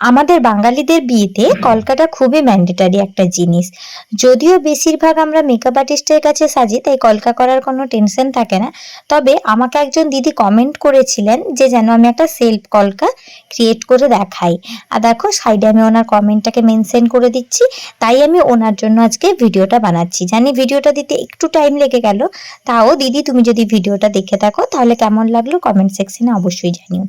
আমাদের বাঙালিদের বিয়েতে কলকাটা খুবই ম্যান্ডেটারি একটা জিনিস। যদিও বেশিরভাগ আমরা মেকআপ আর্টিস্টের কাছে সাজি, তাই কলকা করার কোনো টেনশন থাকে না। তবে আমাকে একজন দিদি কমেন্ট করেছিলেন যে যেন আমি একটা সেলফ কলকা ক্রিয়েট করে দেখাই। আর দেখো সাইডে আমি ওনার কমেন্টটাকে মেনশন করে দিচ্ছি, তাই আমি ওনার জন্য আজকে ভিডিওটা বানাচ্ছি। জানি ভিডিওটা দিতে একটু টাইম লেগে গেল, তাও দিদি তুমি যদি ভিডিওটা দেখে থাকো, তাহলে কেমন লাগল কমেন্ট সেকশনে অবশ্যই জানিও।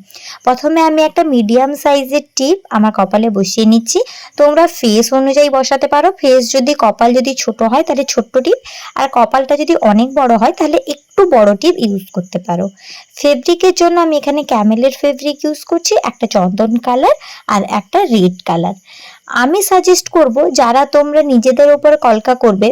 প্রথমে আমি একটা মিডিয়াম সাইজের টিপ আমার কপালে বসিয়ে নিচ্ছি। তোমরা ফেস অনুযায়ী বসাতে পারো। ফেস যদি কপাল যদি ছোট হয়, তাহলে ছোট্ট টিপ। আর কপালটা যদি অনেক বড় হয়, তাহলে একটু বড় টিপ ইউজ করতে পারো। ফেব্রিকের জন্য আমি এখানে ক্যামেলের ফেব্রিক ইউজ করছি। একটা চন্দন কালার আর একটা রেড কালার আমি সাজেস্ট করব, যারা তোমরা নিজেদের উপর কলকা করবে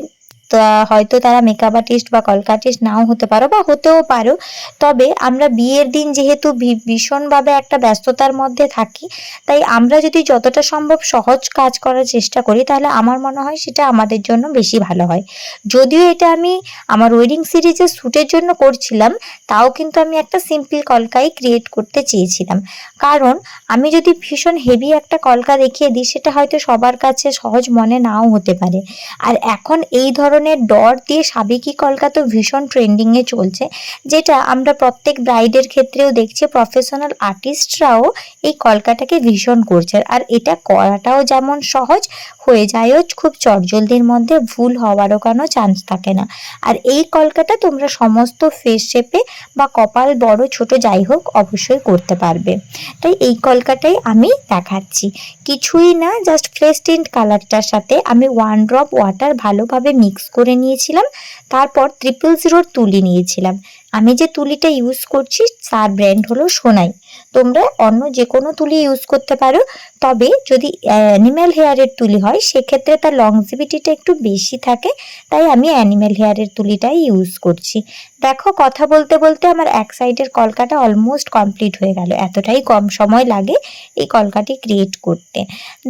হয়তো তারা মেকআপ আর্টিস্ট বা কলকা আর্টিস্ট নাও হতে পারো বা হতেও পারো। তবে আমরা বিয়ের দিন যেহেতু ভীষণভাবে একটা ব্যস্ততার মধ্যে থাকি, তাই আমরা যদি যতটা সম্ভব সহজ কাজ করার চেষ্টা করি, তাহলে আমার মনে হয় সেটা আমাদের জন্য বেশি ভালো হয়। যদিও এটা আমি আমার ওয়েডিং সিরিজের শ্যুটের জন্য করছিলাম, তাও কিন্তু আমি একটা সিম্পল কলকাই ক্রিয়েট করতে চেয়েছিলাম। কারণ আমি যদি ভীষণ হেভি একটা কলকা দেখিয়ে দিই, সেটা হয়তো সবার কাছে সহজ মনে নাও হতে পারে। আর এখন এই ধরনের ডট দিয়ে সাবেকি কলকা তো ভীষণ ট্রেন্ডিংয়ে চলছে, যেটা আমরা প্রত্যেক ব্রাইডের ক্ষেত্রেও দেখছি। প্রফেশনাল আর্টিস্টরাও এই কলকাটাকে ভীষণ করছে। আর এটা করাটাও যেমন সহজ, হয়ে যায়ও খুব চটজলদির মধ্যে, ভুল হওয়ারও কোনো চান্স থাকে না। আর এই কলকাটা তোমরা সমস্ত ফেস শেপে বা কপাল বড়, ছোট যাই হোক, অবশ্যই করতে পারবে। তাই এই কলকাটাই আমি দেখাচ্ছি। কিছুই না জাস্ট ফ্লেশ টিন্ট কালারটার সাথে আমি ওয়ান ড্রপ ওয়াটার ভালোভাবে মিক্স করে নিয়েছিলাম। তারপর ট্রিপল জিরোর তুলি নিয়েছিলাম। আমি যে তুলিটা ইউজ করছি, তার ব্র্যান্ড হলো সোনাই। তোমরা অন্য যে কোনো তুলি ইউজ করতে পারো, তবে যদি অ্যানিম্যাল হেয়ারের তুলি হয়, সেক্ষেত্রে তার লংজিভিটিটা একটু বেশি থাকে, তাই আমি অ্যানিম্যাল হেয়ারের তুলিটাই ইউজ করছি। দেখো, কথা বলতে বলতে আমার এক সাইডের কলকাটা অলমোস্ট কমপ্লিট হয়ে গেল। এতটাই কম সময় লাগে এই কলকাটি ক্রিয়েট করতে।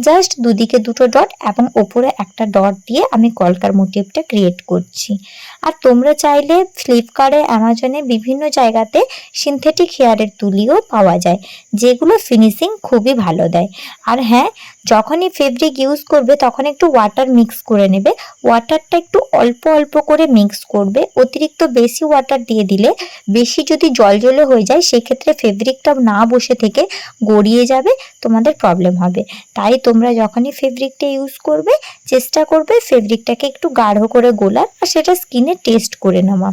জাস্ট দুদিকে দুটো ডট এবং ওপরে একটা ডট দিয়ে আমি কলকার মোটিভটা ক্রিয়েট করছি। আর তোমরা চাইলে ফ্লিপকার্টে অ্যামাজনে বিভিন্ন জায়গাতে সিনথেটিক হেয়ারের তুলিও পাওয়া যায়, যেগুলো ফিনিশিং খুবই ভালো দেয়। আর হ্যাঁ যখনই ফেব্রিক ইউজ করবে, তখন একটু ওয়াটার মিক্স করে নেবে। ওয়াটারটা একটু অল্প অল্প করে মিক্স করবে। অতিরিক্ত বেশি ওয়াটার দিয়ে দিলে বেশি যদি জলজলে হয়ে যায়, সেক্ষেত্রে ফেব্রিকটা না বসে থেকে গড়িয়ে যাবে, তোমাদের প্রবলেম হবে। তাই তোমরা যখনই ফেব্রিকটা ইউজ করবে, চেষ্টা করবে ফেব্রিকটাকে একটু গাঢ় করে গোলার, আর সেটা স্কিনে টেস্ট করে নেওয়া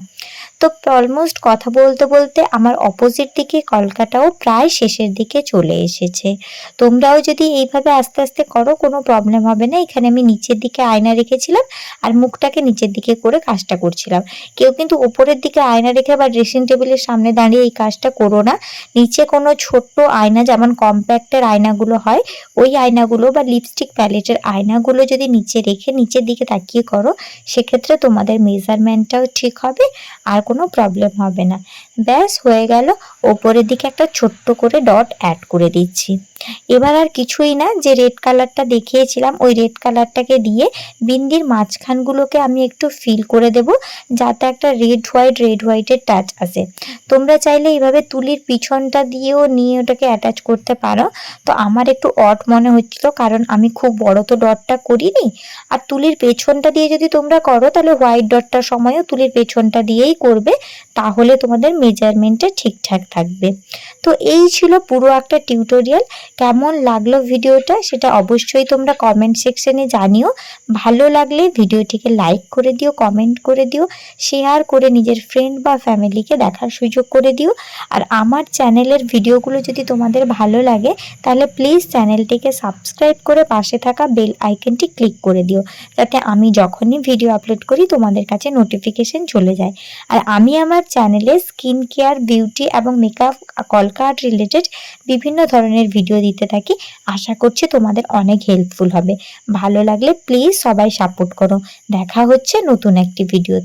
তো অলমোস্ট কথা বলতে বলতে আমার অপোজিট দিকে কলকাটাও প্রায় শেষের দিকে চলে এসেছে। তোমরাও যদি এইভাবে আস্তে আস্তে করো, কোনো প্রবলেম হবে না। এখানে আমি নিচের দিকে আয়না রেখেছিলাম আর মুখটাকে নিচের দিকে করে কাজটা করছিলাম। কেউ কিন্তু উপরের দিকে আয়না রেখে বা ড্রেসিং টেবিলের সামনে দাঁড়িয়ে এই কাজটা করো না। নিচে কোনো ছোট্ট আয়না, যেমন কম্প্যাক্টের আয়নাগুলো হয়, ওই আয়নাগুলো বা লিপস্টিক প্যালেটের আয়নাগুলো যদি নিচে রেখে নিচের দিকে তাকিয়ে করো, সেক্ষেত্রে তোমাদের মেজারমেন্টটাও ঠিক হবে। আর কোনো প্রবলেম হবে না। ব্যাস হয়ে গেল, ওপরের দিকে একটা ছোট্ট করে ডট অ্যাড করে দিচ্ছি। এবার আর কিছুই না, যে রেড কালারটা দেখিয়েছিলাম, ওই রেড কালারটাকে দিয়ে বিন্দির মাঝখানগুলোকে আমি একটু ফিল করে দেব, যাতে একটা রেড হোয়াইট রেড হোয়াইটের টাচ আসে। তোমরা চাইলে এইভাবে তুলির পিছনটা দিয়েও নিয়ে ওটাকে অ্যাটাচ করতে পারো। তো আমার একটু অট মনে হচ্ছিল, কারণ আমি খুব বড় তো ডটটা করিনি। আর তুলির পেছনটা দিয়ে যদি তোমরা করো, তাহলে হোয়াইট ডটটার সময়ও তুলির পেছনটা দিয়েই করবে, তাহলে তোমাদের মেজারমেন্টটা ঠিকঠাক থাকবে। তো এই ছিল পুরো একটা টিউটোরিয়াল কেমন লাগল ভিডিওটা সেটা অবশ্যই তোমরা কমেন্ট সেকশনে জানিও। ভালো লাগলে ভিডিওটিকে লাইক করে দিও কমেন্ট করে দিও শেয়ার করে নিজের ফ্রেন্ড বা ফ্যামিলিকে দেখার সুযোগ করে দিও। আর আমার চ্যানেলের ভিডিওগুলো যদি তোমাদের ভালো লাগে, তাহলে প্লিজ চ্যানেলটিকে সাবস্ক্রাইব করে পাশে থাকা বেল আইকনটি ক্লিক করে দিও। যাতে আমি যখনই ভিডিও আপলোড করি, তোমাদের কাছে নোটিফিকেশন চলে যায়। আর আমি আমার চ্যানেলে স্কিন কেয়ার বিউটি এবং মেকআপ কলকাট রিলেটেড বিভিন্ন ধরনের ভিডিও দিতে থাকি। আশা করছি তোমাদের অনেক হেল্পফুল হবে। ভালো লাগলে প্লিজ সবাই সাপোর্ট করো। দেখা হচ্ছে নতুন একটি ভিডিও